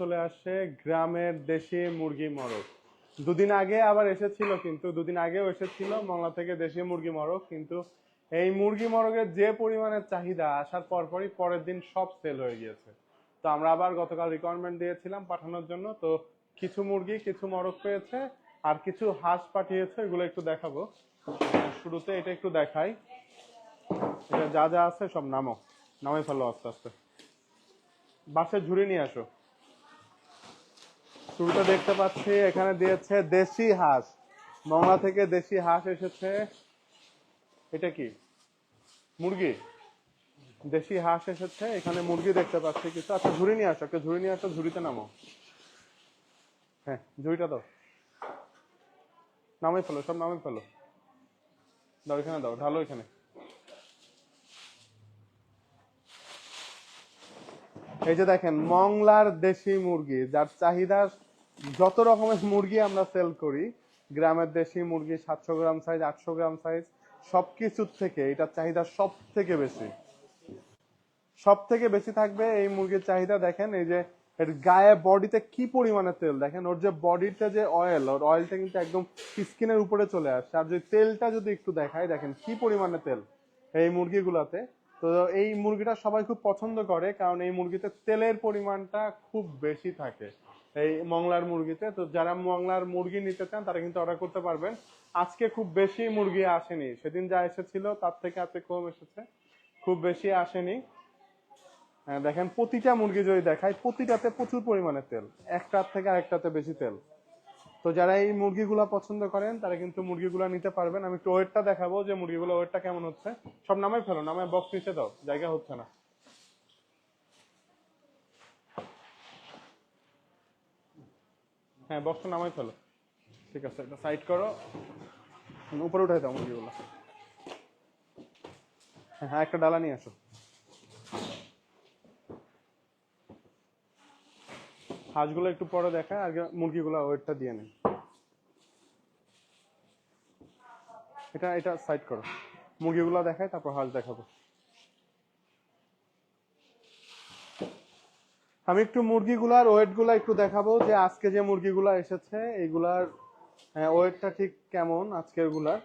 চলে আসে গ্রামের দেশি মুরগি মরক দুদিন আগে আবার এসেছিল কিন্তু, দুদিন আগেও এসেছিল মংলা থেকে দেশি মুরগি মরক কিন্তু এই মুরগি মরগের যে পরিমাণের চাহিদা আসার পরপরই পরের দিন সব সেল হয়ে গিয়েছে। তো আমরা আবার গতকাল রিকোয়ারমেন্ট দিয়েছিলাম পাঠানোর জন্য, তো কিছু মুরগি, কিছু মরক পেয়েছে আর কিছু হাঁস পাঠিয়েছে, এগুলো একটু দেখাবো। শুরুতে এটা একটু দেখাই। এটা যা যা আছে সব নামো। নামে ফেলো আস্তে আস্তে। বাসে ঝুড়ি নিয়ে আসো। শুরুতে দেখতে পাচ্ছি, এখানে দিয়েছে দেশি হাঁস। মংলা থেকে দেশি হাঁস এসেছে। এটা কি? মুরগি? দেশি হাঁস এসেছে, এখানে মুরগি দেখতে পাচ্ছি কিছু। আচ্ছা ঝুড়ি নিয়ে আসো, একটা ঝুড়ি নিয়ে আসো, ঝুড়িতে নামো। হ্যাঁ ঝুড়িটা দাও। নামে ফেলো, সব নামে ফেলো। দাও, এখানে দাও, ঢালো এখানে। এই যে দেখেন, মংলার দেশি মুরগি, যার চাহিদা যত রকমের মুরগি আমরা সেল করি, গ্রামের দেশি মুরগি, সাতশো গ্রাম সাইজ আটশো গ্রাম সাইজ সব কিছুর থেকে এটার চাহিদা সব থেকে বেশি। সব থেকে বেশি থাকবে এই মুরগির চাহিদা। দেখেন, এই যে এর গায়ে বডিতে কি পরিমাণে তেল? দেখেন, ওর যে বডিতে যে অয়েল ওর অয়েলটা কিন্তু একদম স্কিনের উপরে চলে আসছে। আর যদি তেলটা যদি একটু দেখায় দেখেন কি পরিমাণে তেল এই মুরগিগুলাতে। তো এই মুরগিটা সবাই খুব পছন্দ করে, কারণ এই মুরগিতে তেলের পরিমাণটা খুব বেশি থাকে। এই মংলার মুরগিতে। তো যারা মংলার মুরগি নিতে চান তারা কিন্তু অর্ডার করতে পারবেন। আজকে খুব বেশি মুরগি আসেনি। সেদিন যা এসেছিল তার থেকে আজকে কম এসেছে। খুব বেশি আসেনি। হ্যাঁ, দেখেন প্রতিটা মুরগি যদি দেখায় প্রতিটাতে প্রচুর পরিমাণে তেল। একটার থেকে আরেকটাতে বেশি তেল। তো যারা এই মুরগিগুলো পছন্দ করেন তারা কিন্তু মুরগিগুলো নিতে পারবেন। আমি একটু ওয়েটটা দেখাবো যে মুরগিগুলো ওয়েটটা কেমন হচ্ছে। সব নামাই ফেলো নামায় বক্স নিচে দাও। জায়গা হচ্ছে না। হ্যাঁ বক্সটা নামাই ফেলো। ঠিক আছে এটা সাইড করো। উপরে উঠাই দাও মুরগিগুলো। হ্যাঁ হ্যাঁ একটা ডালা নিয়ে আসো। হাঁসগুলো একটু পরে দেখা আগে মুরগিগুলো ওয়েটটা দিয়ে নেই। এটা এটা সাইড করো। মুরগিগুলো দেখায়, তারপর হাঁস দেখাবো। আমি একটু মুরগিগুলার ওয়েটগুলো একটু দেখাবো যে আজকে যে মুরগিগুলো এসেছে এইগুলার ওয়েটটা ঠিক কেমন আজকেরগুলার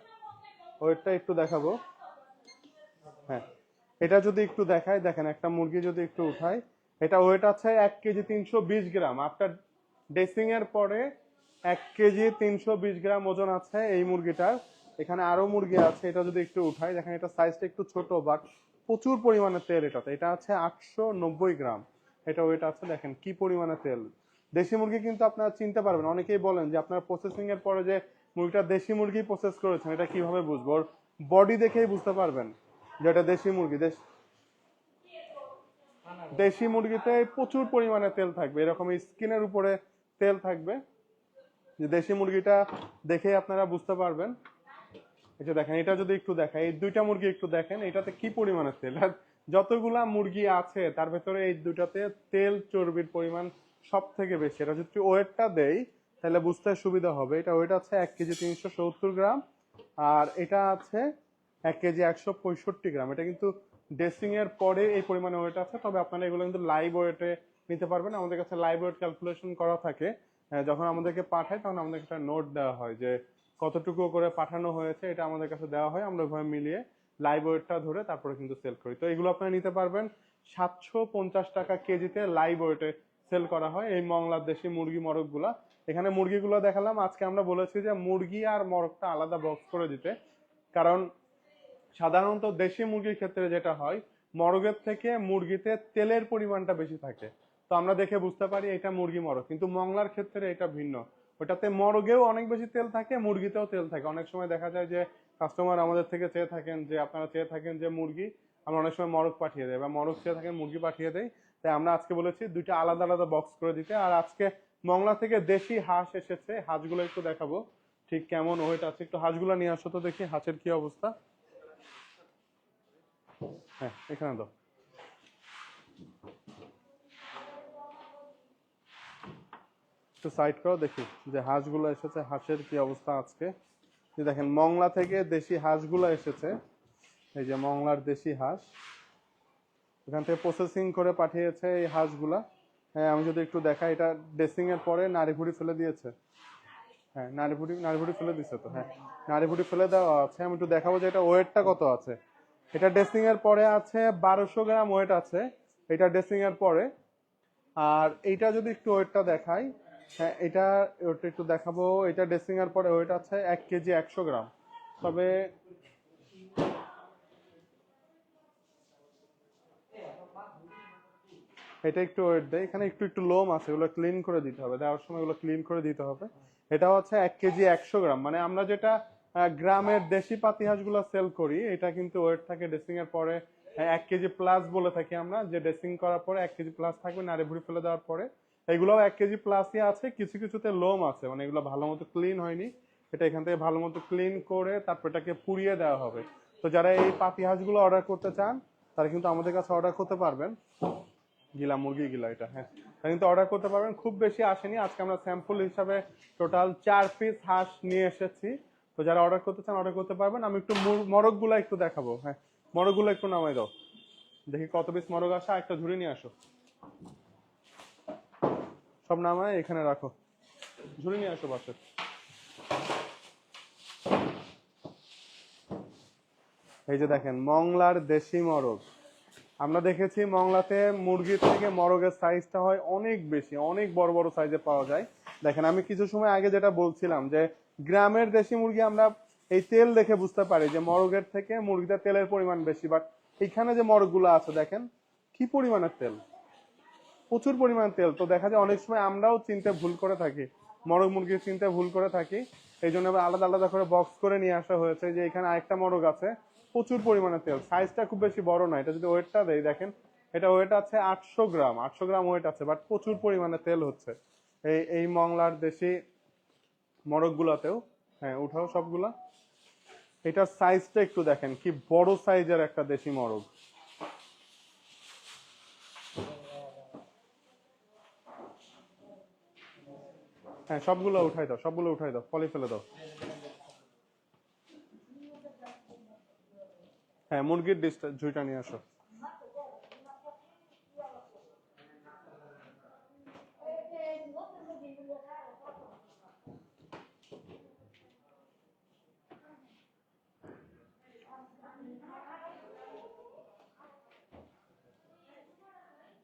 ওয়েটটা একটু দেখাবো। হ্যাঁ এটা যদি একটু দেখায় দেখেন, একটা মুরগি যদি একটু উঠায় এটা ওয়েট আছে এক কেজি তিনশো বিশ গ্রাম। আফটার ড্রেসিং এর পরে এক কেজি তিনশো বিশ গ্রাম ওজন আছে এই মুরগিটার। এখানে আরও মুরগি আছে, এটা যদি একটু উঠাই, দেখেন, এটা সাইজটা একটু ছোট বাট প্রচুর পরিমাণে তেল এটাতে। এটা আছে আটশো নব্বই গ্রাম। এটা ওয়েট আছে, দেখেন কি পরিমাণে তেল। দেশি মুরগি কিন্তু আপনারা চিনতে পারবেন, অনেকেই বলেন যে আপনার প্রসেসিং এর পরে যে মুরগিটা দেশি মুরগি প্রসেস করেছেন, এটা কীভাবে বুঝব? ওর বডি দেখেই বুঝতে পারবেন যে এটা দেশি মুরগি। দেশ দেশি মুরগিতে প্রচুর পরিমাণে তেল থাকবে, এরকম স্কিনের উপরে তেল থাকবে। যে দেশি মুরগিটা দেখে আপনারা বুঝতে পারবেন। এই যে দেখেন, এটা যদি একটু দেখেন এই দুইটা মুরগি একটু দেখেন, এটাতে কি পরিমাণে তেল? যতগুলা মুরগি আছে, তার ভেতরে এই দুটাতে তেল চর্বির পরিমাণ সব থেকে বেশি। এটা যদি ওয়েটটা দেই, তাহলে বুঝতে সুবিধা হবে। এটা ওয়েট আছে এক কেজি তিনশো সত্তর গ্রাম, আর এটা আছে এক কেজি একশো পঁয়ষট্টি গ্রাম। এটা কিন্তু ড্রেসিং এর পরে এই পরিমাণে ওয়েট আছে, তবে আপনারা এগুলো কিন্তু লাইভ ওয়েটে নিতে পারবেন। আমাদের কাছে লাইভ ওয়েট ক্যালকুলেশন করা থাকে। যখন আমাদেরকে পাঠায়, তখন আমাদেরকে একটা নোট দেওয়া হয় যে কতটুকু করে পাঠানো হয়েছে, এটা আমাদের কাছে দেওয়া হয়। আমরা ওইভাবে মিলিয়ে লাইভ ওয়েটটা ধরে তারপরে কিন্তু সেল করি। তো এগুলো আপনারা নিতে পারবেন। সাতশো পঞ্চাশ টাকা কেজিতে লাইভ ওয়েটে সেল করা হয় এই মংলার দেশি মুরগি মরকগুলা এখানে মুরগিগুলো দেখালাম। আজকে আমরা বলেছি যে মুরগি আর মরকটা আলাদা বক্স করে দিতে। কারণ সাধারণত দেশি মুরগির ক্ষেত্রে যেটা হয়, মরগের থেকে মুরগিতে তেলের পরিমাণটা বেশি থাকে। তো আমরা দেখে বুঝতে পারি এটা মুরগি মরগ। কিন্তু মংলার ক্ষেত্রে এটা ভিন্ন। ওটাতে মরগেও অনেক বেশি তেল থাকে, মুরগিতেও তেল থাকে। অনেক সময় দেখা যায় যে কাস্টমার আমাদের থেকে চেয়ে থাকেন যে, আপনারা চেয়ে থাকেন যে মুরগি, আমরা অনেক সময় মরগ পাঠিয়ে দেয় বা মরগ চেয়ে থাকেন মুরগি পাঠিয়ে দেয় তাই আমরা আজকে বলেছি দুইটা আলাদা আলাদা বক্স করে দিতে। আর আজকে মংলা থেকে দেশি হাঁস এসেছে, হাঁসগুলো একটু দেখাবো। ঠিক কেমন ওয়েট আছে? একটু হাঁসগুলো নিয়ে আসো তো দেখি হাঁসের কি অবস্থা। হ্যাঁ এখানে দাও। একটু সাইড করো দেখি যে হাঁসগুলো এসেছে, হাঁসের কি অবস্থা আজকে। যে দেখেন, মংলা থেকে দেশি হাঁসগুলো এসেছে। এই যে মংলার দেশি হাঁস। এখান থেকে প্রসেসিং করে পাঠিয়েছে এই হাঁসগুলা। হ্যাঁ আমি যদি একটু দেখাই, এটা ড্রেসিং এর পরে নাড়ি ভুড়ি ফেলে দিয়েছে। হ্যাঁ নাড়ি ভুড়ি নাড়ি ভুড়ি ফেলে দিছে তো হ্যাঁ। নাড়ি ভুড়ি ফেলে দেওয়া আছে। আমি একটু দেখাবো যে এটা ওয়েটটা কত আছে। এটা ড্রেসিং এর পরে আছে বারোশো গ্রাম ওয়েট আছে। এটা ড্রেসিং এর পরে। আর এইটা যদি একটু ওয়েটটা দেখাই হ্যাঁ এটা ওটা একটু দেখাবো। এটা ড্রেসিং এর পরে ওয়েট আছে এক কেজি একশো গ্রাম। তবে এটা একটু ওয়েট দেয়। এখানে একটু একটু লোম আছে ওগুলো ক্লিন করে দিতে হবে। দেওয়ার সময় ওগুলো ক্লিন করে দিতে হবে। এটা হচ্ছে এক কেজি একশো গ্রাম। মানে আমরা যেটা গ্রামের দেশি পাতি হাঁসগুলো সেল করি, এটা কিন্তু ওয়েট থাকে ড্রেসিং এর পরে এক কেজি প্লাস বলে থাকি আমরা। যে ড্রেসিং করার পরে এক কেজি প্লাস থাকবে নাড়ে ভুড়ি ফেলে দেওয়ার পরে এগুলো এক কেজি প্লাসই আছে, কিছু কিছুতে লোম আছে মানে এগুলো ভালো মতো ক্লিন হয়নি। এটা এখান থেকে ভালো মতো ক্লিন করে তারপর এটাকে পুড়িয়ে দেওয়া হবে। তো যারা এই পাতি হাঁসগুলো অর্ডার করতে চান, তারা কিন্তু আমাদের কাছে অর্ডার করতে পারবেন। গিলা মুরগি গিলা এটা হ্যাঁ। তা কিন্তু অর্ডার করতে পারবেন। খুব বেশি আসেনি, আজকে আমরা স্যাম্পল হিসাবে টোটাল চার পিস হাঁস নিয়ে এসেছি। তো যারা অর্ডার করতে চান অর্ডার করতে পারবেন। আমি একটু মরকগুলা একটু দেখাবো হ্যাঁ। মরকগুলো একটু নামাই দাও। দেখি কত পিস মরক আসে একটা ঝুড়ি নিয়ে আসো। সব নামায় এখানে রাখো। ঝুড়ি নিয়ে আসো বাসে এই যে দেখেন, মংলার দেশি মরগ। আমরা দেখেছি মংলাতে মুরগির থেকে মরগের সাইজটা হয় অনেক বেশি, অনেক বড় বড় সাইজে পাওয়া যায়। দেখেন, আমি কিছু সময় আগে যেটা বলছিলাম যে, গ্রামের দেশি মুরগি আমরা এই তেল দেখে বুঝতে পারি যে, মরগের থেকে মুরগিতে তেলের পরিমাণ বেশি বাট এখানে যে মরগগুলো আছে, দেখেন, কি পরিমাণের তেল? প্রচুর পরিমাণ তেল। তো দেখা যায় অনেক সময় আমরাও চিনতে ভুল করে থাকি। মরগ মুরগির চিনতে ভুল করে থাকি। এই জন্য আলাদা আলাদা করে বক্স করে নিয়ে আসা হয়েছে যে এখানে আরেকটা মরগ আছে। প্রচুর পরিমাণে তেল। সাইজটা খুব বেশি বড় না। এটা যদি ওয়েটটা দেয় দেখেন, এটা ওয়েট আছে আটশো গ্রাম। আটশো গ্রাম ওয়েট আছে বাট প্রচুর পরিমাণে তেল হচ্ছে। এই এই মংলার দেশি মরগ গুলাতেও হ্যাঁ উঠাও সবগুলা। এটার সাইজটা একটু দেখেন, কি বড় সাইজের একটা দেশি মরগ। হ্যাঁ সবগুলো উঠাই দাও, সবগুলো উঠাই দাও, পলি ফেলে দাও। হ্যাঁ মুরগির ডিশটা, ঝুইটা নিয়ে আসো।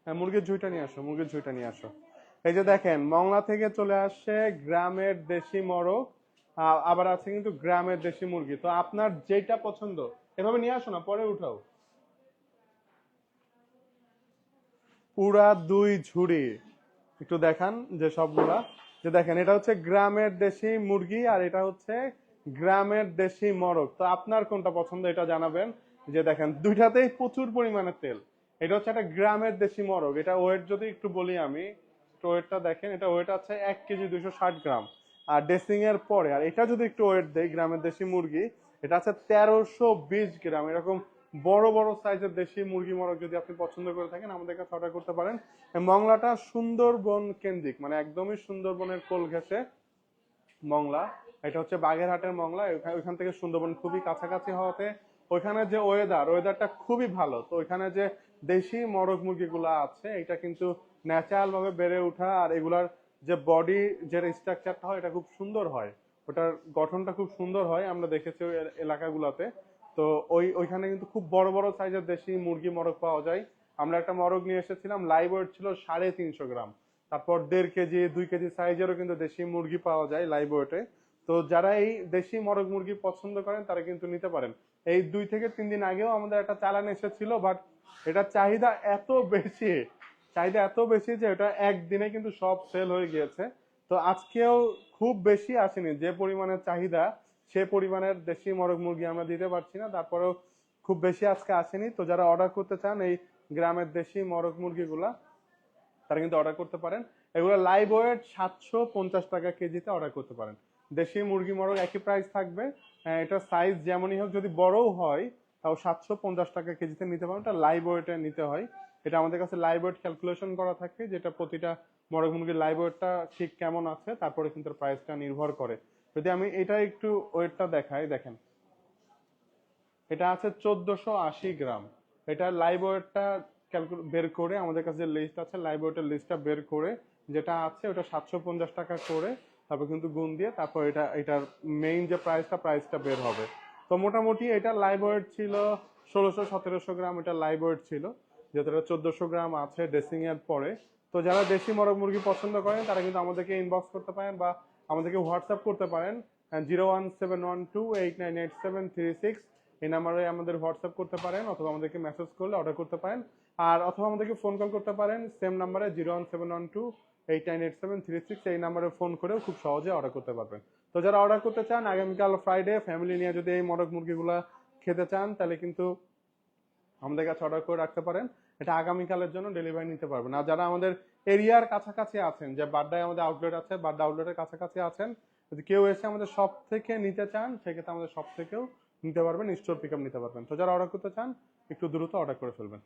হ্যাঁ মুরগির ঝুইটা নিয়ে আসো, মুরগির ঝুইটা নিয়ে আসো। এই যে দেখেন, মংলা থেকে চলে আসছে গ্রামের দেশি মরগ আবার আছে কিন্তু গ্রামের দেশি মুরগি। তো আপনার যেটা পছন্দ, এভাবে নিয়ে আসো না, পরে উঠাও। পুরা দুই ঝুড়ি। একটু দেখান যে সবগুলা। যে দেখেন, এটা হচ্ছে গ্রামের দেশি মুরগি আর এটা হচ্ছে গ্রামের দেশি মরগ। তো আপনার কোনটা পছন্দ এটা জানাবেন। যে দেখেন, দুইটাতেই প্রচুর পরিমাণে তেল। এটা হচ্ছে একটা গ্রামের দেশি মরগ। এটা ওয়েট যদি একটু বলি আমি ওয়েটটা দেখেন, এটা ওয়েট আছে এক কেজি দুইশো ষাট গ্রাম। আর ড্রেসিং এর পরে, আর এটা যদি একটু ওয়েট দেয় গ্রামের দেশি মুরগি, এটা আছে তেরোশো বিশ গ্রাম। এরকম বড় বড় সাইজের দেশি মুরগি মরগ যদি আপনি পছন্দ করে থাকেন, আমাদের কাছে অর্ডার করতে পারেন। মংলাটা সুন্দরবন কেন্দ্রিক মানে একদমই সুন্দরবনের কোল ঘেঁষে মংলা। এটা হচ্ছে বাগেরহাটের মংলা ওইখান থেকে সুন্দরবন খুবই কাছাকাছি হওয়াতে। ওইখানে যে ওয়েদার ওয়েদারটা খুবই ভালো। তো ওইখানে যে দেশি মরগ মুরগিগুলো আছে, এটা কিন্তু ন্যাচারাল ভাবে বেড়ে ওঠা আর এগুলার যে বডি যে স্ট্রাকচারটা হয়, এটা খুব সুন্দর হয়। ওটার গঠনটা খুব সুন্দর হয়, আমরা দেখেছি ওই এলাকাগুলোতে। তো ওই, ওইখানে কিন্তু খুব বড় বড় সাইজের দেশি মুরগি, মরগ পাওয়া যায়। আমরা একটা মরগ নিয়ে এসেছিলাম লাইভ ওয়েট ছিল সাড়ে তিনশো গ্রাম। তারপর দেড় কেজি, দুই কেজি সাইজেরও কিন্তু দেশি মুরগি পাওয়া যায় লাইভ ওয়েটে তো যারা এই দেশি মরগ মুরগি পছন্দ করেন, তারা কিন্তু নিতে পারেন। এই দুই থেকে তিন দিন আগেও আমাদের একটা চালান এসেছিল বাট এটার চাহিদা এত বেশি চাহিদা এত বেশি যে এটা একদিনে কিন্তু সব সেল হয়ে গিয়েছে। তো আজকেও খুব বেশি আসেনি। যে পরিমাণের চাহিদা সে পরিমাণের দেশি মরগ মুরগি আমরা দিতে পারছি না। তারপরেও খুব বেশি আজকে আসেনি। তো যারা অর্ডার করতে চান এই গ্রামের দেশি মরগ মুরগিগুলা তারা কিন্তু অর্ডার করতে পারেন। এগুলো লাইভ ওয়েট সাতশো পঞ্চাশ টাকা কেজিতে অর্ডার করতে পারেন। দেশি মুরগি মরগ একই প্রাইস থাকবে। আহ, এটার সাইজ যেমনই হোক যদি বড়ও হয় তাও সাতশো পঞ্চাশ টাকা কেজিতে নিতে পারেন। এটা লাইভ ওয়েটে নিতে হয়। এটা আমাদের কাছে লাইভ ওয়েট ক্যালকুলেশন করা থাকে, যেটা প্রতিটা মরগ মুরগির লাইভ ওয়েটটা ঠিক কেমন আছে, তারপরে কিন্তু প্রাইসটা নির্ভর করে। যদি আমি এটা একটু ওয়েটটা দেখাই, দেখেন। এটা আছে চোদ্দশো আশি গ্রাম। এটা লাইভ ওয়েটটা বের করে আমাদের কাছে যে লিস্ট আছে লাইভ ওয়েটের লিস্টটা বের করে যেটা আছে, ওটা সাতশো পঞ্চাশ টাকা করে, তারপর কিন্তু গুণ দিয়ে তারপর এটা, এটার মেইন যে প্রাইসটা প্রাইসটা বের হবে। তো মোটামুটি এটা লাইভ ওয়েট ছিল ষোলোশো সতেরোশো গ্রাম, এটা লাইভ ওয়েট ছিল। এটা চোদ্দোশো গ্রাম আছে ড্রেসিং এর পরে। তো যারা দেশি মোরগ মুরগি পছন্দ করেন, তারা কিন্তু আমাদেরকে ইনবক্স করতে পারেন বা আমাদেরকে হোয়াটসঅ্যাপ করতে পারেন। Zero one seven one two eight nine eight seven three six এই নাম্বারে আমাদের হোয়াটসঅ্যাপ করতে পারেন অথবা আমাদেরকে মেসেজ করলে অর্ডার করতে পারেন। আর অথবা আমাদেরকে ফোন কল করতে পারেন সেম নাম্বারে zero one seven one two eight nine eight seven three six এই নাম্বারে ফোন করেও খুব সহজে অর্ডার করতে পারবেন। তো যারা অর্ডার করতে চান, আগামীকাল ফ্রাইডে ফ্যামিলি নিয়ে যদি এই মোরগ মুরগিগুলা খেতে চান, তাহলে কিন্তু আমাদের কাছে অর্ডার করে রাখতে পারেন। এটা আগামীকালের জন্য ডেলিভারি নিতে পারবেন। আর যারা আমাদের এরিয়ার কাছাকাছি আছেন, যে বাড্ডায় আমাদের আউটলেট আছে, বাড্ডা আউটলেটের কাছাকাছি আছেন, যদি কেউ এসে আমাদের সব থেকে নিতে চান, সেক্ষেত্রে আমাদের সব থেকেও নিতে পারবেন স্টোর পিক নিতে পারবেন। তো যারা অর্ডার করতে চান, একটু দ্রুত অর্ডার করে ফেলবেন।